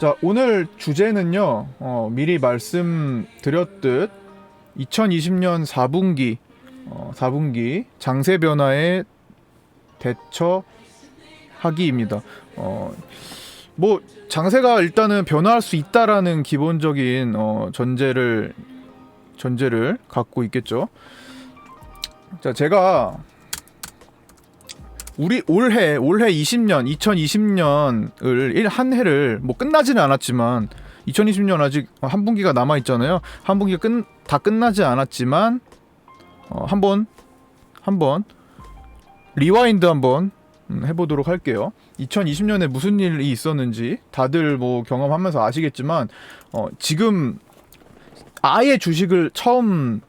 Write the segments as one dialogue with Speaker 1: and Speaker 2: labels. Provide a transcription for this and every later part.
Speaker 1: 자, 오늘 주제는요, 어, 미리 말씀드렸듯 2020년 4분기, 어, 4분기 장세 변화에 대처하기입니다. 어, 뭐, 장세가 일단은 변화할 수 있다라는 기본적인 어, 전제를, 전제를 갖고 있겠죠. 자, 제가 우리 올해 올해 20년 2020년을 한 해를 뭐 끝나지는 않았지만 2020년 아직 한 분기가 남아 있잖아요. 한 분기가 끝, 다 끝나지 않았지만 어, 한번 한번 리와인드 한번 음, 해보도록 할게요. 2020년에 무슨 일이 있었는지 다들 뭐 경험하면서 아시겠지만 어, 지금 아예 주식을 처음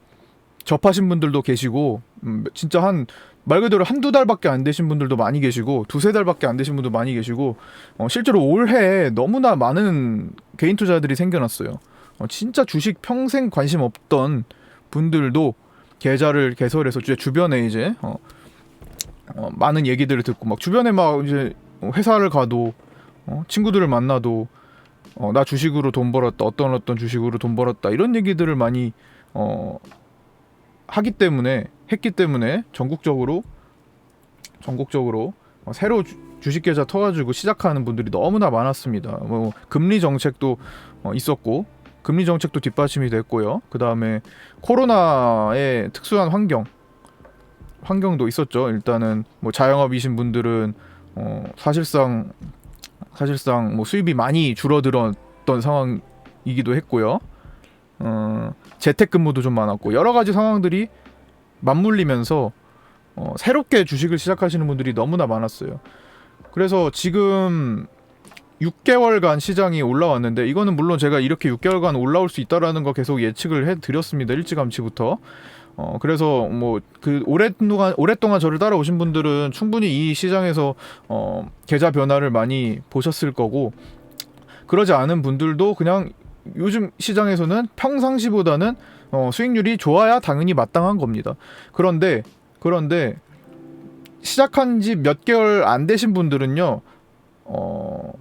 Speaker 1: 접하신 분들도 계시고 음, 진짜 한 말 그대로 한두 달밖에 안 되신 분들도 많이 계시고 두세 달밖에 안 되신 분도 많이 계시고 어, 실제로 올해 너무나 많은 개인 투자들이 생겨났어요. 어, 진짜 주식 평생 관심 없던 분들도 계좌를 개설해서 주- 주변에 이제 어, 어, 많은 얘기들을 듣고 막 주변에 막 이제 회사를 가도 어, 친구들을 만나도 어, 나 주식으로 돈 벌었다 어떤 어떤 주식으로 돈 벌었다 이런 얘기들을 많이 어, 하기 때문에 했기 때문에 전국적으로 전국적으로 어, 새로 주, 주식 계좌 터가지고 시작하는 분들이 너무나 많았습니다. 뭐 금리 정책도 어, 있었고 금리 정책도 뒷받침이 됐고요. 그 다음에 코로나의 특수한 환경 환경도 있었죠. 일단은 뭐 자영업이신 분들은 어, 사실상 사실상 뭐 수입이 많이 줄어들었던 상황이기도 했고요. 어, 재택근무도 좀 많았고 여러 가지 상황들이 맞물리면서 어, 새롭게 주식을 시작하시는 분들이 너무나 많았어요. 그래서 지금 6개월간 시장이 올라왔는데 이거는 물론 제가 이렇게 6개월간 올라올 수 있다라는 거 계속 예측을 해드렸습니다 일찌감치부터. 어 그래서 뭐 그 오랫동안 오랫동안 저를 따라오신 분들은 충분히 이 시장에서 어 계좌 변화를 많이 보셨을 거고 그러지 않은 분들도 그냥 요즘 시장에서는 평상시보다는 어, 수익률이 좋아야 당연히 마땅한 겁니다. 그런데 그런데 시작한 지 몇 개월 안 되신 분들은요, 어,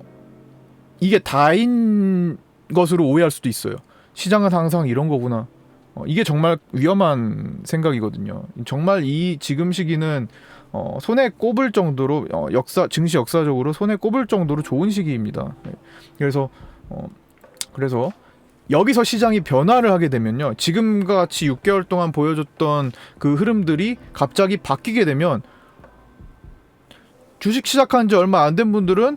Speaker 1: 이게 다인 것으로 오해할 수도 있어요. 시장은 항상 이런 거구나. 어, 이게 정말 위험한 생각이거든요. 정말 이 지금 시기는 어, 손에 꼽을 정도로 어, 역사 증시 역사적으로 손에 꼽을 정도로 좋은 시기입니다. 네. 그래서 어, 그래서 여기서 시장이 변화를 하게 되면요. 지금과 같이 6개월 동안 보여줬던 그 흐름들이 갑자기 바뀌게 되면 주식 시작한 지 얼마 안 된 분들은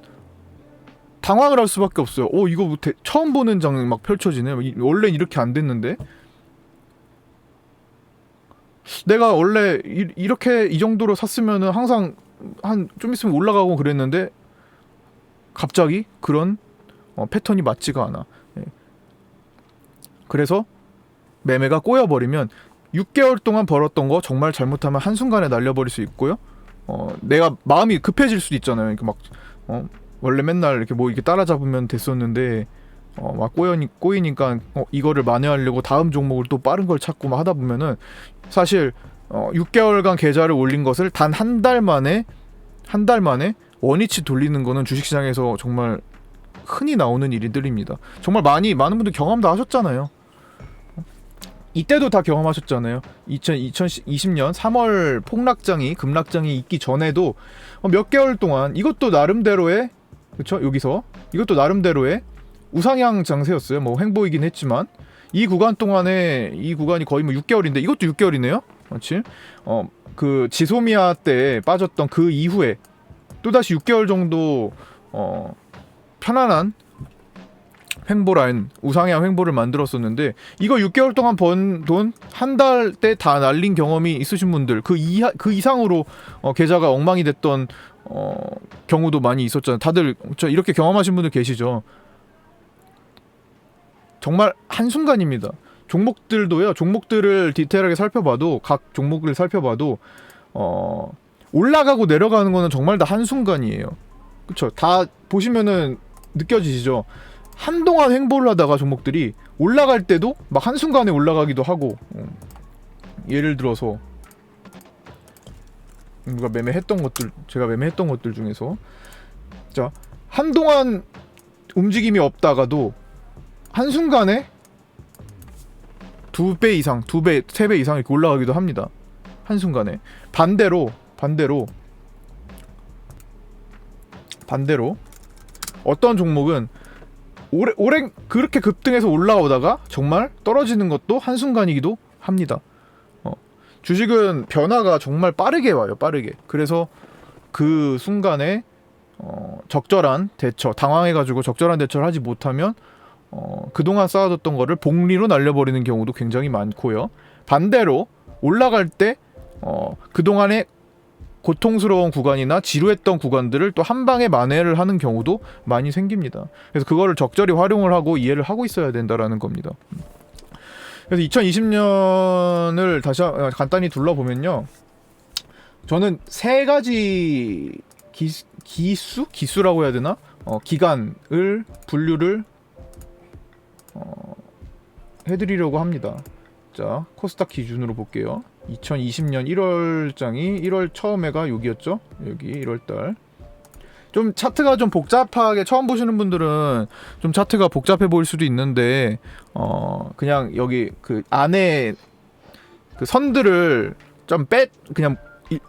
Speaker 1: 당황을 할 수밖에 없어요. 오 이거 뭐 대- 처음 보는 장면 막 펼쳐지네. 이- 원래는 이렇게 안 됐는데. 내가 원래 이, 이렇게 이 정도로 샀으면은 항상 한 좀 있으면 올라가고 그랬는데 갑자기 그런 어, 패턴이 맞지가 않아. 예. 그래서 매매가 꼬여버리면 6개월 동안 벌었던 거 정말 잘못하면 한순간에 날려버릴 수 있고요. 어, 내가 마음이 급해질 수도 있잖아요. 이렇게 막, 어, 원래 맨날 이렇게 뭐 이렇게 따라잡으면 됐었는데, 어, 막 꼬여니, 꼬이니까, 어, 이거를 만회하려고 다음 종목을 또 빠른 걸 찾고 막 하다 보면은, 사실, 어, 6개월간 계좌를 올린 것을 단 한 달 만에, 한 달 만에 원위치 돌리는 거는 주식시장에서 정말 흔히 나오는 일들입니다. 정말 많이, 많은 분들 경험 다 하셨잖아요. 이때도 다 경험하셨잖아요. 2000, 2020년 3월 폭락장이 급락장이 있기 전에도 어, 몇 개월 동안 이것도 나름대로의 그쵸 여기서 이것도 나름대로의 우상향 장세였어요. 뭐 횡보이긴 했지만 이 구간 동안에 이 구간이 거의 뭐 6개월인데 이것도 6개월이네요. 그렇지? 어 그 지소미아 때 빠졌던 그 이후에 또 다시 6개월 정도 어 편안한 횡보 라인 우상향 횡보를 만들었었는데 이거 6개월 동안 번 돈 한 달 때 다 날린 경험이 있으신 분들 그 이하 그 이상으로 어, 계좌가 엉망이 됐던 어, 경우도 많이 있었잖아요. 다들 저 이렇게 경험하신 분들 계시죠. 정말 한 순간입니다. 종목들도요. 종목들을 디테일하게 살펴봐도 각 종목을 살펴봐도 어, 올라가고 내려가는 거는 정말 다 한 순간이에요. 그렇죠. 다 보시면은 느껴지시죠. 한동안 횡보를 하다가 종목들이 올라갈 때도 막 한순간에 올라가기도 하고 어. 예를 들어서 누가 매매했던 것들 제가 매매했던 것들 중에서 자 한동안 움직임이 없다가도 한순간에 두 배 이상, 두 배, 세 배 이상 이렇게 올라가기도 합니다. 한순간에. 반대로, 반대로, 반대로, 어떤 종목은 오래, 오래 그렇게 급등해서 올라오다가 정말 떨어지는 것도 한 순간이기도 합니다. 어, 주식은 변화가 정말 빠르게 와요, 빠르게. 그래서 그 순간에 어, 적절한 대처, 당황해가지고 적절한 대처를 하지 못하면 어, 그동안 쌓아뒀던 거를 복리로 날려버리는 경우도 굉장히 많고요. 반대로 올라갈 때 어, 그동안의 고통스러운 구간이나 지루했던 구간들을 또 한 방에 만회를 하는 경우도 많이 생깁니다. 그래서 그거를 적절히 활용을 하고 이해를 하고 있어야 된다라는 겁니다. 그래서 2020년을 다시 한- 어, 간단히 둘러보면요. 저는 세 가지 기, 기수? 기수라고 해야 되나? 어, 기간을 분류를 어, 해드리려고 합니다. 자, 코스닥 기준으로 볼게요. 2020년 1월장이 1월 처음에가 여기였죠. 여기 1월달. 좀 차트가 좀 복잡하게 처음 보시는 분들은 좀 차트가 복잡해 보일 수도 있는데 어 그냥 여기 그 안에 그 선들을 좀 빼 그냥 이-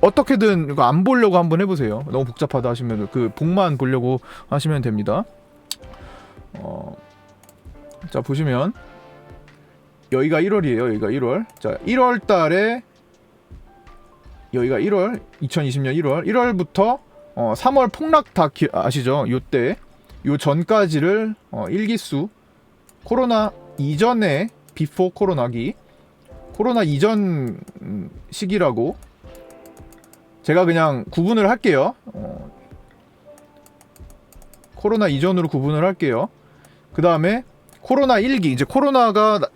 Speaker 1: 어떻게든 이거 안 보려고 한번 해보세요. 너무 복잡하다 하시면 그 복만 보려고 하시면 됩니다. 어, 자 보시면 여기가 1월이에요. 여기가 1월. 자 1월 달에 여기가 1월 2020년 1월 1월부터 어, 3월 폭락 다 기, 아시죠? 요때 요 전까지를 어, 일기수 코로나 이전에 비포 코로나기 코로나 이전 음, 시기라고 제가 그냥 구분을 할게요. 어, 코로나 이전으로 구분을 할게요. 그 다음에 코로나 1기 이제 코로나가 나-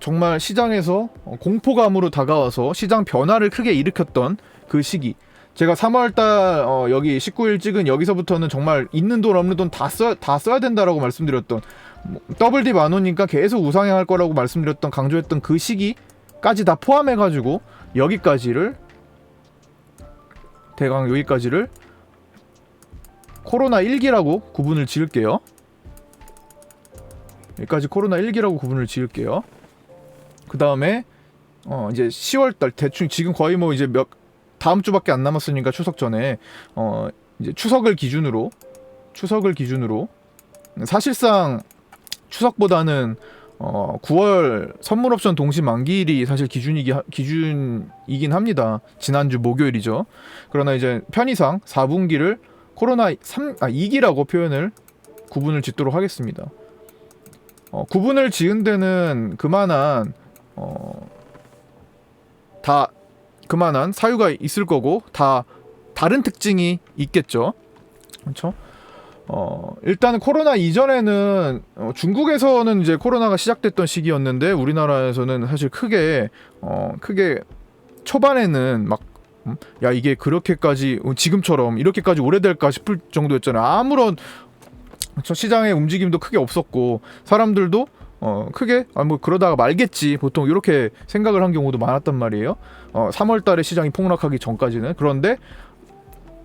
Speaker 1: 정말 시장에서 어, 공포감으로 다가와서 시장 변화를 크게 일으켰던 그 시기. 제가 3월달 어, 여기 19일 찍은 여기서부터는 정말 있는 돈 없는 돈 다 써, 다 써야 된다라고 말씀드렸던 뭐, 더블 딥 안 오니까 계속 우상향할 거라고 말씀드렸던 강조했던 그 시기까지 다 포함해가지고 여기까지를 대강 여기까지를 코로나 1기라고 구분을 지을게요. 여기까지 코로나 1기라고 구분을 지을게요. 그 다음에 어 이제 10월달 대충 지금 거의 뭐 이제 몇 다음 주밖에 안 남았으니까 추석 전에 어 이제 추석을 기준으로 추석을 기준으로 사실상 추석보다는 어 9월 선물 옵션 동시 만기일이 사실 기준이기 하- 기준이긴 합니다. 지난주 목요일이죠. 그러나 이제 편의상 4분기를 코로나 3, 아 2기라고 표현을 구분을 짓도록 하겠습니다. 어, 구분을 지은 데는 그만한 어, 다 그만한 사유가 있을 거고 다 다른 특징이 있겠죠. 그렇죠? 어, 일단 코로나 이전에는 어, 중국에서는 이제 코로나가 시작됐던 시기였는데 우리나라에서는 사실 크게 어, 크게 초반에는 막 음, 야 이게 그렇게까지 어, 지금처럼 이렇게까지 오래될까 싶을 정도였잖아요. 아무런 저 시장의 움직임도 크게 없었고 사람들도 어 크게 아 뭐 그러다가 말겠지 보통 이렇게 생각을 한 경우도 많았단 말이에요. 어 3월달에 시장이 폭락하기 전까지는 그런데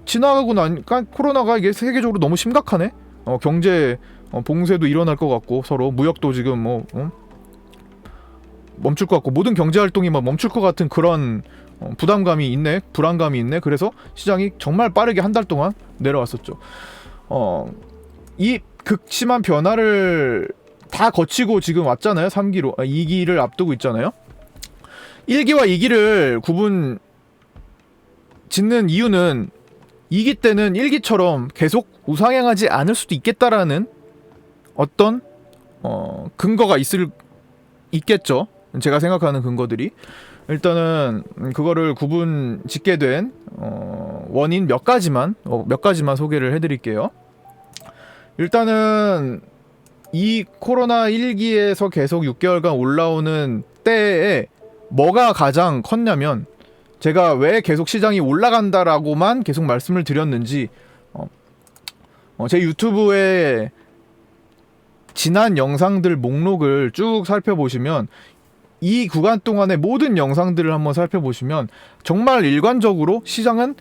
Speaker 1: 지나가고 나니까 코로나가 이게 세계적으로 너무 심각하네. 어 경제 어, 봉쇄도 일어날 것 같고 서로 무역도 지금 뭐 어? 멈출 것 같고 모든 경제 활동이 막 멈출 것 같은 그런 어, 부담감이 있네, 불안감이 있네. 그래서 시장이 정말 빠르게 한 달 동안 내려왔었죠. 어, 이 극심한 변화를 다 거치고 지금 왔잖아요. 3기로 아, 2기를 앞두고 있잖아요. 1기와 2기를 구분 짓는 이유는 2기 때는 1기처럼 계속 우상향하지 않을 수도 있겠다라는 어떤 어, 근거가 있을 있겠죠. 제가 생각하는 근거들이 일단은 음, 그거를 구분 짓게 된 어, 원인 몇 가지만 어, 몇 가지만 소개를 해드릴게요. 일단은 이 코로나 1기에서 계속 6개월간 올라오는 때에 뭐가 가장 컸냐면 제가 왜 계속 시장이 올라간다라고만 계속 말씀을 드렸는지 어, 어, 제 유튜브에 지난 영상들 목록을 쭉 살펴보시면 이 구간 동안의 모든 영상들을 한번 살펴보시면 정말 일관적으로 시장은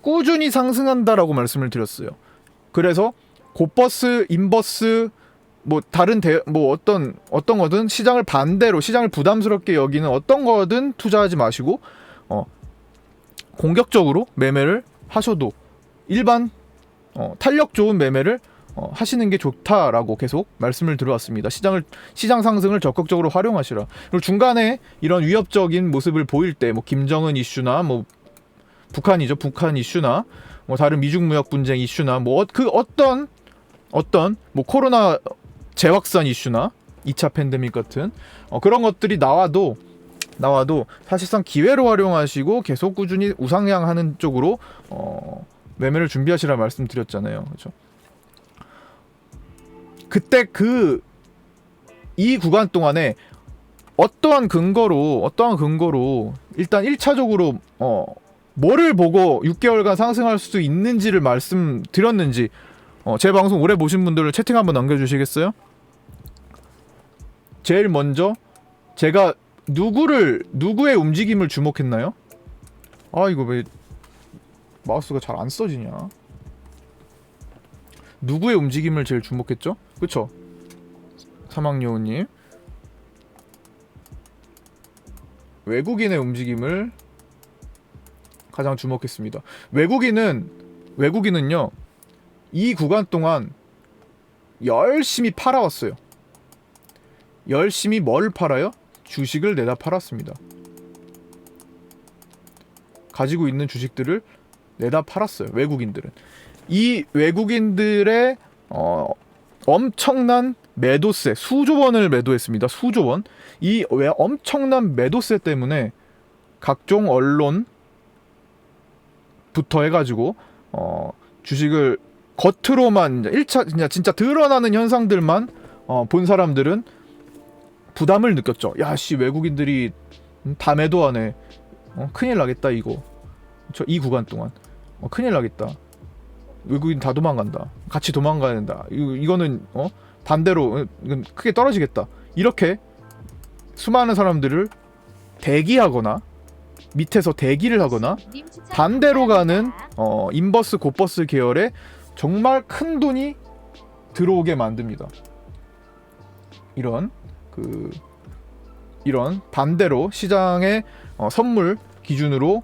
Speaker 1: 꾸준히 상승한다라고 말씀을 드렸어요. 그래서 고버스, 인버스 뭐 다른 대, 뭐 어떤 어떤 거든 시장을 반대로 시장을 부담스럽게 여기는 어떤 거든 투자하지 마시고 어 공격적으로 매매를 하셔도 일반 어, 탄력 좋은 매매를 어, 하시는 게 좋다라고 계속 말씀을 드려왔습니다. 시장을 시장 상승을 적극적으로 활용하시라. 그리고 중간에 이런 위협적인 모습을 보일 때 뭐 김정은 이슈나 뭐 북한이죠. 북한 이슈나 뭐 다른 미중 무역 분쟁 이슈나 뭐 그 어떤 어떤 뭐 코로나 재확산 이슈나 2차 팬데믹 같은 어, 그런 것들이 나와도 나와도 사실상 기회로 활용하시고 계속 꾸준히 우상향하는 쪽으로 어, 매매를 준비하시라 말씀드렸잖아요. 그렇죠? 그때 그 이 구간 동안에 어떠한 근거로 어떠한 근거로 일단 1차적으로 어 뭐를 보고 6개월간 상승할 수 있는지를 말씀드렸는지 어, 제 방송 오래 보신 분들은 채팅 한번 남겨주시겠어요? 제일 먼저 제가 누구를 누구의 움직임을 주목했나요? 아 이거 왜 마우스가 잘 안 써지냐? 누구의 움직임을 제일 주목했죠? 그쵸? 사막여우님 외국인의 움직임을 가장 주목했습니다. 외국인은 외국인은요 이 구간 동안 열심히 팔아왔어요. 열심히 뭘 팔아요? 주식을 내다 팔았습니다. 가지고 있는 주식들을 내다 팔았어요. 외국인들은 이 외국인들의 어, 엄청난 매도세 수조 원을 매도했습니다. 수조 원. 이 왜 엄청난 매도세 때문에 각종 언론부터 해가지고 어, 주식을 겉으로만 1차 진짜 진짜 드러나는 현상들만 어, 본 사람들은 부담을 느꼈죠. 야 씨 외국인들이 음, 다 매도하네. 어, 큰일 나겠다 이거. 저 이 구간 동안 어, 큰일 나겠다. 외국인 다 도망간다. 같이 도망가야 된다. 이거, 이거는 어 반대로 어, 이건 크게 떨어지겠다. 이렇게 수많은 사람들을 대기하거나 밑에서 대기를 하거나 반대로 가는 어, 인버스 곧버스 계열의 정말 큰 돈이 들어오게 만듭니다. 이런 그 이런 반대로 시장의 어, 선물 기준으로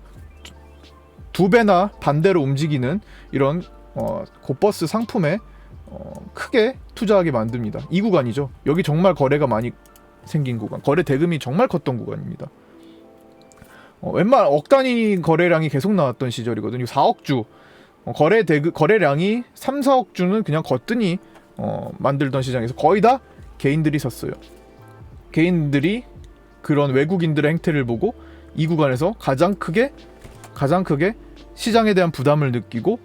Speaker 1: 두 배나 반대로 움직이는 이런 어, 곧버스 상품에 어, 크게 투자하게 만듭니다. 이 구간이죠. 여기 정말 거래가 많이 생긴 구간, 거래 대금이 정말 컸던 구간입니다. 어, 웬만 억 단위 거래량이 계속 나왔던 시절이거든요. 4억 주 어, 거래 대금 거래량이 3, 4억 주는 그냥 거뜬히 어, 만들던 시장에서 거의 다 개인들이 섰어요. 개인들이 그런 외국인들의 행태를 보고 이 구간에서 가장 크게 가장 크게 시장에 대한 부담을 느끼고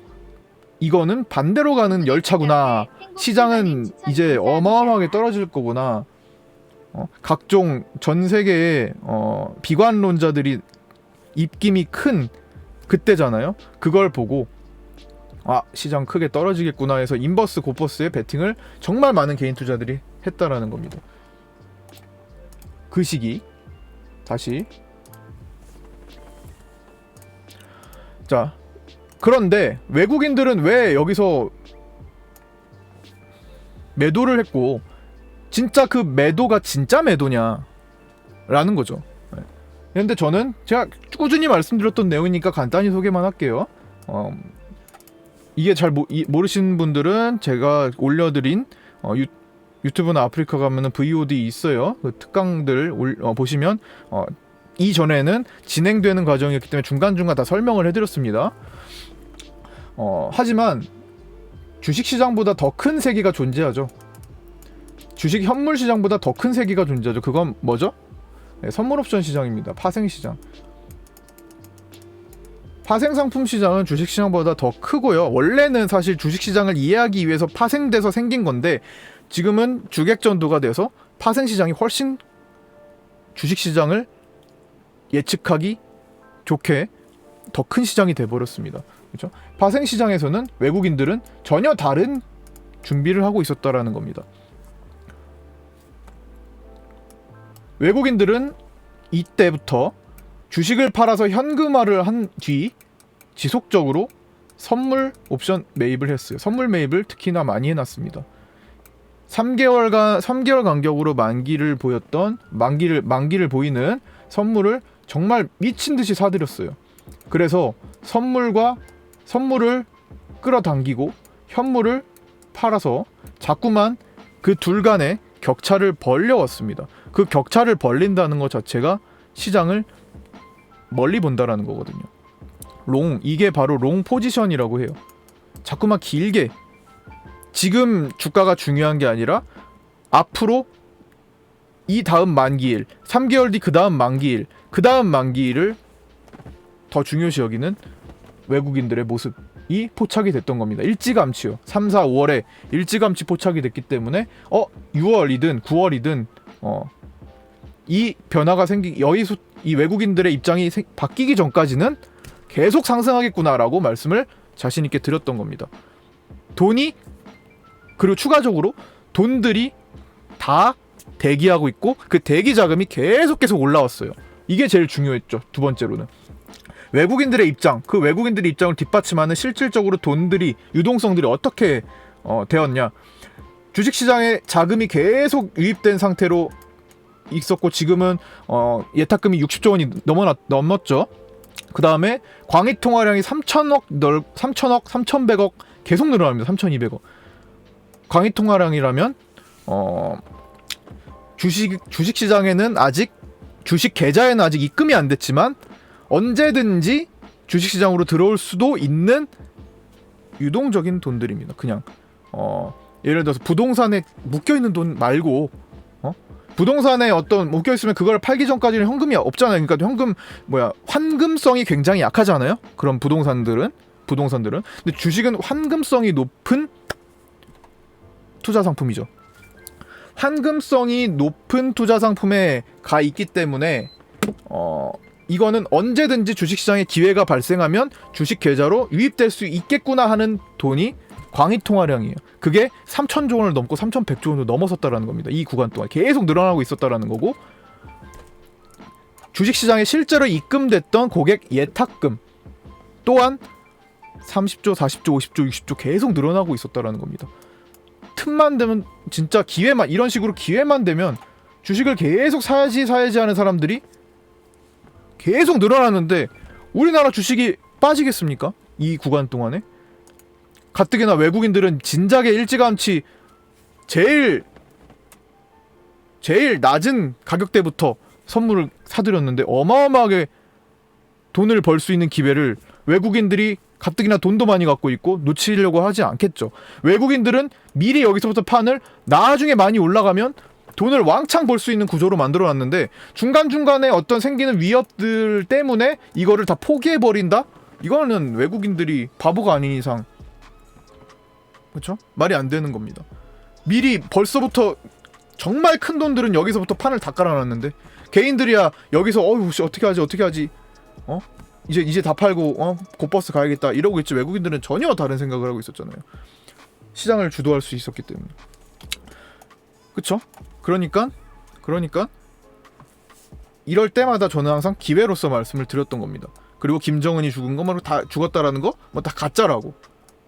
Speaker 1: 이거는 반대로 가는 열차구나. 시장은 이제 어마어마하게 떨어질 거구나. 어, 각종 전 세계의 어, 비관론자들이 입김이 큰 그때잖아요. 그걸 보고 아 시장 크게 떨어지겠구나 해서 인버스 고버스에 베팅을 정말 많은 개인 투자들이 했다라는 겁니다. 그 시기 다시 자 그런데 외국인들은 왜 여기서 매도를 했고 진짜 그 매도가 진짜 매도냐 라는 거죠 네. 근데 저는 제가 꾸준히 말씀드렸던 내용이니까 간단히 소개만 할게요 어, 이게 잘 모, 이, 모르시는 분들은 제가 올려드린 어, 유, 유튜브나 아프리카 가면은 VOD 있어요 그 특강들 올, 어, 보시면 어, 이전에는 진행되는 과정이었기 때문에 중간중간 다 설명을 해드렸습니다 어, 하지만 주식 시장보다 더 큰 세계가 존재하죠. 주식 현물 시장보다 더 큰 세계가 존재하죠. 그건 뭐죠? 네, 선물 옵션 시장입니다. 파생 시장. 파생 상품 시장은 주식 시장보다 더 크고요. 원래는 사실 주식 시장을 이해하기 위해서 파생돼서 생긴 건데 지금은 주객전도가 돼서 파생 시장이 훨씬 주식 시장을 예측하기 좋게 더 큰 시장이 돼 버렸습니다. 그렇죠? 파생 시장에서는 외국인들은 전혀 다른 준비를 하고 있었다라는 겁니다. 외국인들은 이때부터 주식을 팔아서 현금화를 한 뒤 지속적으로 선물 옵션 매입을 했어요. 선물 매입을 특히나 많이 해놨습니다. 3개월간 3개월 간격으로 만기를 보였던 만기를 만기를 보이는 선물을 정말 미친 듯이 사들였어요. 그래서 선물과 선물을 끌어당기고 현물을 팔아서 자꾸만 그 둘 간의 격차를 벌려왔습니다. 그 격차를 벌린다는 것 자체가 시장을 멀리 본다라는 거거든요. 롱 이게 바로 롱 포지션이라고 해요. 자꾸만 길게 지금 주가가 중요한 게 아니라 앞으로 이 다음 만기일, 3개월 뒤 그 다음 만기일, 그 다음 만기일을 더 중요시 여기는 외국인들의 모습이 포착이 됐던 겁니다. 일찌감치요. 3, 4, 5월에 일찌감치 포착이 됐기 때문에 어 6월이든 9월이든 어 이 변화가 생기 여의수 이 외국인들의 입장이 생- 바뀌기 전까지는 계속 상승하겠구나라고 말씀을 자신 있게 드렸던 겁니다. 돈이 그리고 추가적으로 돈들이 다 대기하고 있고 그 대기 자금이 계속 계속 올라왔어요. 이게 제일 중요했죠. 두 번째로는 외국인들의 입장, 그 외국인들의 입장을 뒷받침하는 실질적으로 돈들이 유동성들이 어떻게 어, 되었냐? 주식 시장에 자금이 계속 유입된 상태로 있었고 지금은 어, 예탁금이 60조 원이 넘어 넘었죠. 그 다음에 광의 통화량이 3천억 널 3천억 3,100억 계속 늘어납니다. 3,200억. 광의 통화량이라면 어 주식 주식 시장에는 아직 주식 계좌에는 아직 입금이 안 됐지만 언제든지 주식 시장으로 들어올 수도 있는 유동적인 돈들입니다. 그냥 어 예를 들어서 부동산에 묶여 있는 돈 말고 어 부동산에 어떤 묶여 있으면 그걸 팔기 전까지는 현금이 없잖아요. 그러니까 현금 뭐야 환금성이 굉장히 약하잖아요. 그런 부동산들은 부동산들은 근데 주식은 환금성이 높은 투자 상품이죠. 환금성이 높은 투자 상품에 가 있기 때문에 어 이거는 언제든지 주식 시장에 기회가 발생하면 주식 계좌로 유입될 수 있겠구나 하는 돈이 광의 통화량이에요. 그게 3천조 원을 넘고 3,100조 원을 넘어섰다라는 겁니다. 이 구간 동안 계속 늘어나고 있었다라는 거고 주식 시장에 실제로 입금됐던 고객 예탁금 또한 30조, 40조, 50조, 60조 계속 늘어나고 있었다라는 겁니다. 틈만 되면 진짜 기회만 이런 식으로 기회만 되면 주식을 계속 사야지 사야지 하는 사람들이 계속 늘어나는데 우리나라 주식이 빠지겠습니까? 이 구간 동안에 가뜩이나 외국인들은 진작에 일찌감치 제일 제일 낮은 가격대부터 선물을 사들였는데 어마어마하게 돈을 벌 수 있는 기회를 외국인들이 가뜩이나 돈도 많이 갖고 있고 놓치려고 하지 않겠죠. 외국인들은 미리 여기서부터 판을 나중에 많이 올라가면 돈을 왕창 벌 수 있는 구조로 만들어 놨는데 중간중간에 어떤 생기는 위협들 때문에 이거를 다 포기해 버린다? 이거는 외국인들이 바보가 아닌 이상 그렇죠? 말이 안 되는 겁니다. 미리 벌써부터 정말 큰 돈들은 여기서부터 판을 다 깔아놨는데 개인들이야 여기서 어휴 씨 어떻게 하지 어떻게 하지 어 이제 이제 다 팔고 어 곧버스 가야겠다 이러고 있지 외국인들은 전혀 다른 생각을 하고 있었잖아요. 시장을 주도할 수 있었기 때문에 그쵸? 그러니까 그러니까 이럴 때마다 저는 항상 기회로서 말씀을 드렸던 겁니다. 그리고 김정은이 죽은 거만 다 죽었다라는 거 뭐 다 가짜라고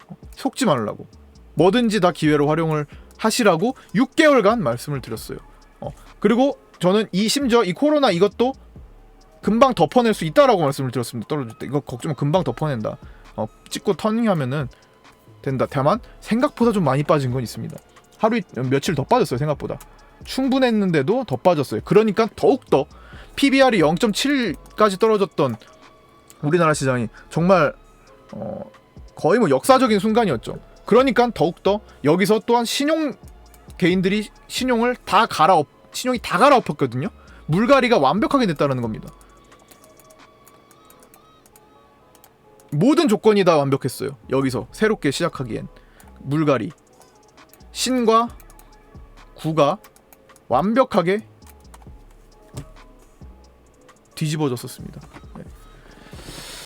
Speaker 1: 어, 속지 말라고 뭐든지 다 기회로 활용을 하시라고 6개월간 말씀을 드렸어요. 어, 그리고 저는 이 심지어 이 코로나 이것도 금방 덮어낼 수 있다라고 말씀을 드렸습니다. 떨어질 때 이거 걱정 마 금방 덮어낸다. 어, 찍고 터닝하면은 된다. 다만 생각보다 좀 많이 빠진 건 있습니다. 하루 이- 며칠 더 빠졌어요 생각보다. 충분했는데도 더 빠졌어요. 그러니까 더욱 더 PBR이 0.7까지 떨어졌던 우리나라 시장이 정말 어, 거의 뭐 역사적인 순간이었죠. 그러니까 더욱 더 여기서 또한 신용 개인들이 신용을 다 갈아엎 신용이 다 갈아엎었거든요. 물갈이가 완벽하게 됐다는 겁니다. 모든 조건이 다 완벽했어요. 여기서 새롭게 시작하기엔 물갈이 신과 구가 완벽하게 뒤집어졌었습니다.